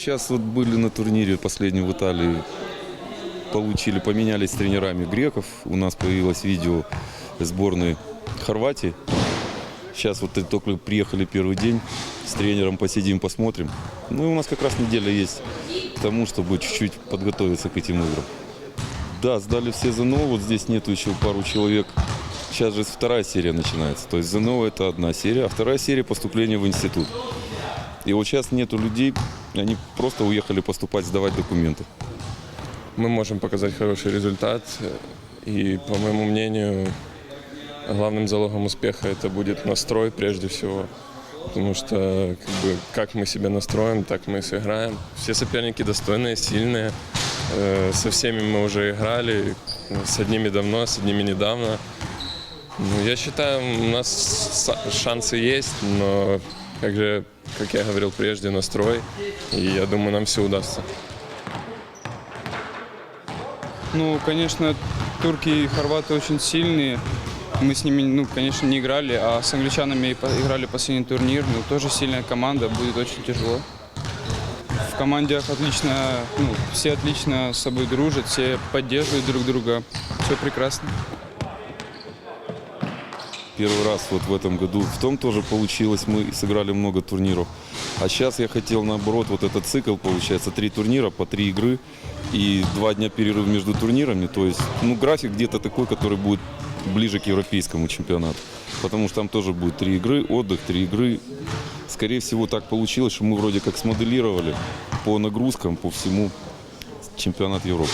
Сейчас вот были на турнире последнем в Италии, получили, поменялись тренерами греков. У нас появилось видео сборной Хорватии. Сейчас вот только приехали первый день, с тренером посидим, посмотрим. Ну и у нас как раз неделя есть к тому, чтобы чуть-чуть подготовиться к этим играм. Да, сдали все ЗНО, вот здесь нету еще пару человек. Сейчас же вторая серия начинается. То есть ЗНО это одна серия, а вторая серия поступления в институт. И вот сейчас нету людей, они просто уехали поступать, сдавать документы. мы можем показать хороший результат. И, по моему мнению, главным залогом успеха это будет настрой прежде всего. Потому что как, бы, как мы себя настроим, так мы и сыграем. Все соперники достойные, сильные. Э, Со всеми мы уже играли. С одними давно, с одними недавно. Ну, я считаю, у нас шансы есть, но, как же, как я говорил прежде, настрой. И я думаю, нам все удастся. Ну, конечно, турки и хорваты очень сильные. Мы с ними, ну, конечно, не играли, а с англичанами играли последний турнир. Ну, тоже сильная команда, будет очень тяжело. В команде отлично, ну, все отлично с собой дружат, все поддерживают друг друга. Все прекрасно. Первый раз вот в этом году. В том тоже получилось, мы сыграли много турниров. А сейчас я хотел наоборот, вот этот цикл получается, три турнира по три игры и два дня перерыв между турнирами. То есть, ну, график где-то такой, который будет ближе к европейскому чемпионату. Потому что там тоже будет три игры, отдых, три игры. Скорее всего, так получилось, что мы вроде как смоделировали по нагрузкам, по всему чемпионат Европы.